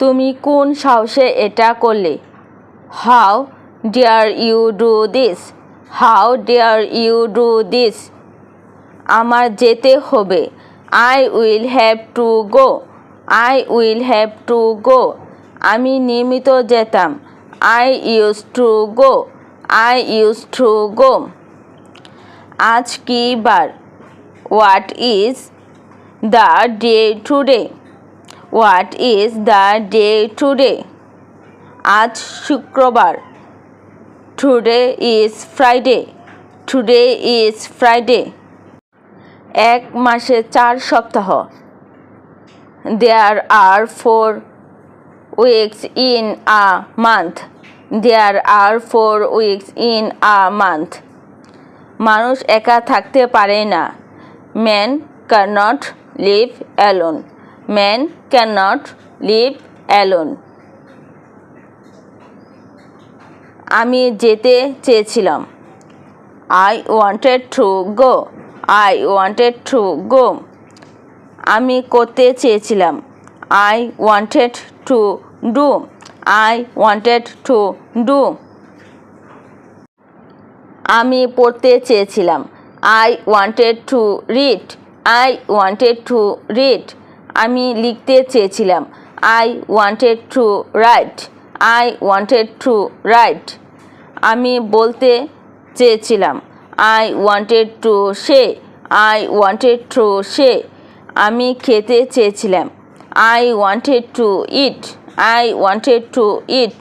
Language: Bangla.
তুমি কোন সাহসে এটা করলে? How dare you do this how dare you do this আমার যেতে হবে। I will have to go I will have to go আমি নিয়মিত যেতাম। I use to go I use to go আজ কি বার? What is the day today what is the day today আজ শুক্রবার। Today is Friday today is Friday এক মাসে চার সপ্তাহ। There are four weeks in a month there are four weeks in a month মানুষ একা থাকতে পারে না। Man can not live alone man can not live alone আমি যেতে চেয়েছিলাম। I wanted to go I wanted to go আমি করতে চেয়েছিলাম। I wanted to do I wanted to do আমি পড়তে চেয়েছিলাম। I wanted to read I wanted to read আমি লিখতে চেয়েছিলাম I wanted to write I wanted to write আমি বলতে চেয়েছিলাম I wanted to say I wanted to say আমি খেতে চেয়েছিলাম I wanted to eat I wanted to eat